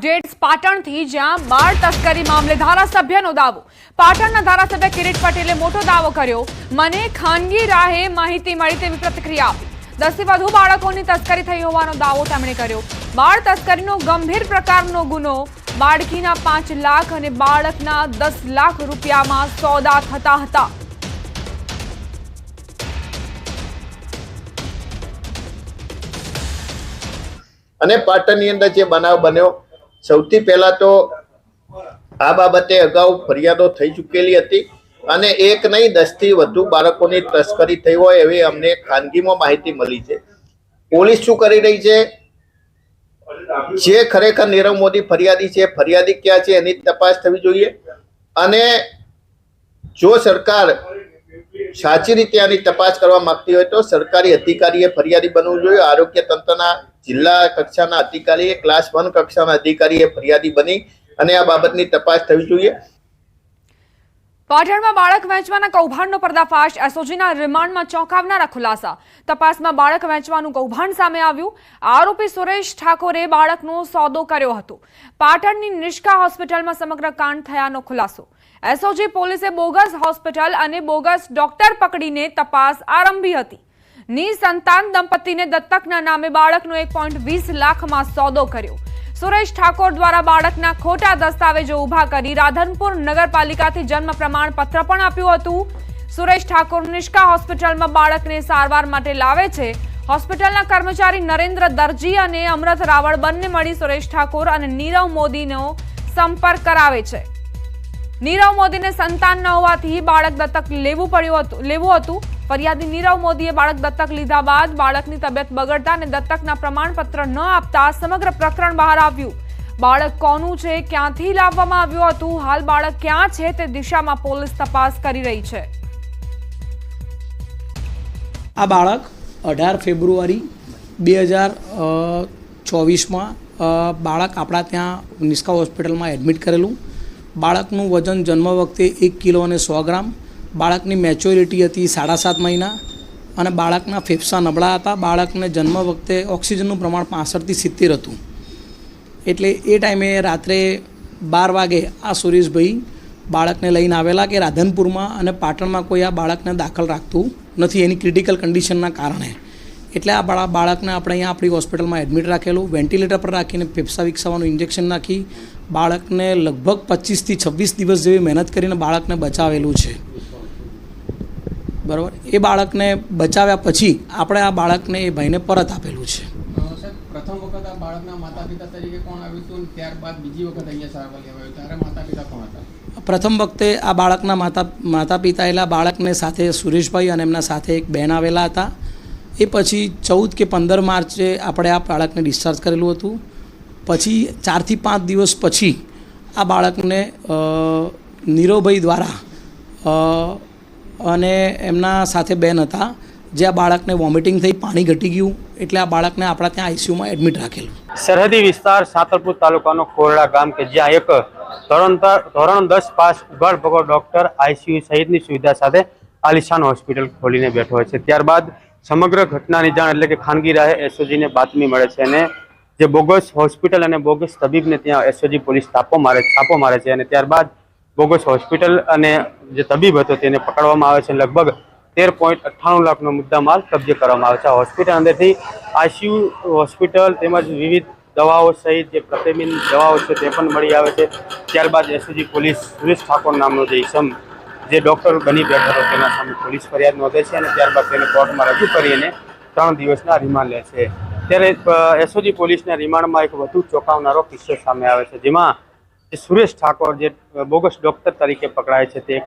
Updates પાટણથી જ્યાં બાળ તસ્કરી મામલે ધારાસભ્યનો દાવો. પાટણના ધારાસભ્ય કિરીટ પટેલે મોટો દાવો કર્યો. મને ખાનગી રાહે માહિતી મળી તેવી પ્રતિક્રિયા આપી. દસથી વધુ બાળકોની તસ્કરી થઈ હોવાનો દાવો તેમણે કર્યો. બાળ તસ્કરીનો ગંભીર પ્રકારનો ગુનો બાળકીના પાંચ લાખ અને બાળકના દસ લાખ રૂપિયામાં સોદા થતા હતા. અને પાટણની અંદર જે બનાવ બન્યો સૌથી પહેલા તો આ બાબતે અગાઉ ફરિયાદો થઈ ચૂકેલી હતી અને એક નહીં, દસથી વધુ બાળકોની તસ્કરી થઈ હોય એવી અમને ખાનગીમાં માહિતી મળી છે. પોલીસ શું કરી રહી છે? જે ખરેખર નીરવ મોદી ફરિયાદી છે, ફરિયાદી ક્યાં છે એની તપાસ થવી જોઈએ. અને જો સરકાર સાચી રીતે આની તપાસ કરવા માંગતી હોય તો સરકારી અધિકારીએ ફરિયાદી બનવું જોઈએ. આરોગ્ય તંત્રના જિલ્લા કક્ષાના અધિકારીએ, ક્લાસ વન કક્ષાના અધિકારીએ ફરિયાદી બની અને આ બાબતની તપાસ થવી જોઈએ. પાટણમાં બાળક વેચવાના કૌભાંડનો પર્દાફાશ. એસઓજીના રિમાન્ડમાં ચોંકાવનારા ખુલાસા. તપાસમાં બાળક વેચવાનું કૌભાંડ સામે આવ્યું. આરોપી સુરેશ ઠાકોરે બાળકનો સોદો કર્યો હતો. પાટણની નિષ્કા હોસ્પિટલમાં સમગ્ર કાંડ થયાનો ખુલાસો. એસઓજી પોલીસે બોગસ હોસ્પિટલ અને બોગસ ડોક્ટર પકડીને તપાસ આરંભી હતી. નિસંતાન દંપતીને દત્તકના નામે બાળકનો એક પોઈન્ટ વીસ લાખમાં સોદો કર્યો. સુરેશ ઠાકોર દ્વારા બાળકના ખોટા દસ્તાવેજો ઊભા કરી રાધનપુર નગરપાલિકાથી જન્મ પ્રમાણપત્ર પણ આપ્યું હતું. સુરેશ ઠાકોર નિષ્કા હોસ્પિટલમાં બાળકને સારવાર માટે લાવે છે. હોસ્પિટલના કર્મચારી નરેન્દ્ર દરજી અને અમૃત રાવળ બંને મળી સુરેશ ઠાકોર અને નીરવ મોદીનો સંપર્ક કરાવે છે. નીરવ મોદીને સંતાન ન હોવાથી બાળક દત્તક લેવું પડ્યું હતું, લેવું હતું. ફરિયાદી નીરવ મોદીએ બાળક દત્તક લીધા બાદ બાળકની તબિયત બગડતા અને દત્તકના પ્રમાણપત્ર ન આપતા સમગ્ર પ્રકરણ બહાર આવ્યું. બાળક કોનું છે, ક્યાંથી લાવવામાં આવ્યું હતું, હાલ બાળક ક્યાં છે તે દિશામાં પોલીસ તપાસ કરી રહી છે. આ બાળક અઢાર ફેબ્રુઆરી બે હજાર ચોવીસમાં બાળક આપણા ત્યાં નિસ્કા હોસ્પિટલમાં એડમિટ કરેલું. બાળકનું વજન જન્મ વખતે એક કિલો અને સો ગ્રામ, બાળકની મેચ્યોરિટી હતી સાડા સાત મહિના અને બાળકના ફેફસા નબળા હતા. બાળકને જન્મ વખતે ઓક્સિજનનું પ્રમાણ પાસઠથી સિત્તેર હતું. એટલે એ ટાઈમે રાત્રે બાર વાગે આ સુરેશભાઈ બાળકને લઈને આવેલા કે રાધનપુરમાં અને પાટણમાં કોઈ આ બાળકને દાખલ રાખતું નથી. એની ક્રિટિકલ કન્ડિશનના કારણે. એટલે આ બાળા બાળકને આપણે અહીંયા આપણી હોસ્પિટલમાં એડમિટ રાખેલું. વેન્ટિલેટર પર રાખીને ફેફસા વિકસાવવાનું ઇન્જેક્શન નાખી બાળકને લગભગ પચીસથી છવ્વીસ દિવસ જેવી મહેનત કરીને બાળકને બચાવેલું છે. બરાબર? એ બાળકને બચાવ્યા પછી આપણે આ બાળકને એ ભાઈને પરત આપેલું છે. પ્રથમ વખત આ બાળકના માતા પિતા તરીકે કોણ આવ્યું હતું ત્યારબાદ બીજી વખત અહીંયા સારવાર લેવા ત્યારે માતા પિતા કોણ હતા? પ્રથમ વખતે આ બાળકના માતા માતા પિતા એટલે બાળકને સાથે સુરેશભાઈ અને એમના સાથે એક બહેન આવેલા હતા. એ પછી ચૌદ કે પંદર માર્ચે આપણે આ બાળકને ડિસ્ચાર્જ કરેલું હતું. પછી ચારથી પાંચ દિવસ પછી આ બાળકને અ, નીરવભાઈ દ્વારા અને એમના સાથે બેન હતા જે આ બાળકને વોમિટિંગ થઈ પાણી ઘટી ગયું એટલે આ બાળકને આપણા ત્યાં આઈસીયુમાં એડમિટ રાખેલું. સરહદી વિસ્તાર સાતલપુર તાલુકાનો ખોરડા ગામ કે જ્યાં એક ધોરણ ધોરણ દસ પાસ ઉઘાડ ભગો ડોક્ટર આઈસીયુ સહિતની સુવિધા સાથે આલિશાન હોસ્પિટલ ખોલીને બેઠો છે. ત્યારબાદ સમગ્ર ઘટનાની જાણ એટલે કે ખાનગી રાહે એસઓજીને બાતમી મળે છે અને જે બોગસ હોસ્પિટલ અને બોગસ તબીબને ત્યાં એસઓજી પોલીસ તાપો મારે, છાપો મારે છે અને ત્યારબાદ બોગસ હોસ્પિટલ અને જે તબીબ હતો તેને પકડવામાં આવે છે લગભગ તેર પોઈન્ટ અઠ્ઠાણું લાખનો મુદ્દા માલ કબજે કરવામાં આવે છે. હોસ્પિટલ અંદરથી આઈસીયુ હોસ્પિટલ તેમજ વિવિધ દવાઓ સહિત જે પ્રતિબિંબ દવાઓ છે તે પણ મળી આવે છે. ત્યારબાદ એસઓજી પોલીસ સુરેશ ઠાકોર નામનો જે ઈસમ જે ડોક્ટર બની બેઠો હતો તેના સામે પોલીસ ફરિયાદ નોંધે છે અને ત્યારબાદ તેને કોર્ટમાં રજૂ કરીને ત્રણ દિવસના રિમાન્ડ લે છે. ત્યારે એસઓજી પોલીસના રિમાન્ડમાં એક વધુ ચોંકાવનારો કિસ્સો સામે આવે છે, જેમાં સુરેશ ઠાકોર, જે બોગસ ડોક્ટર તરીકે પકડાય છે, તે એક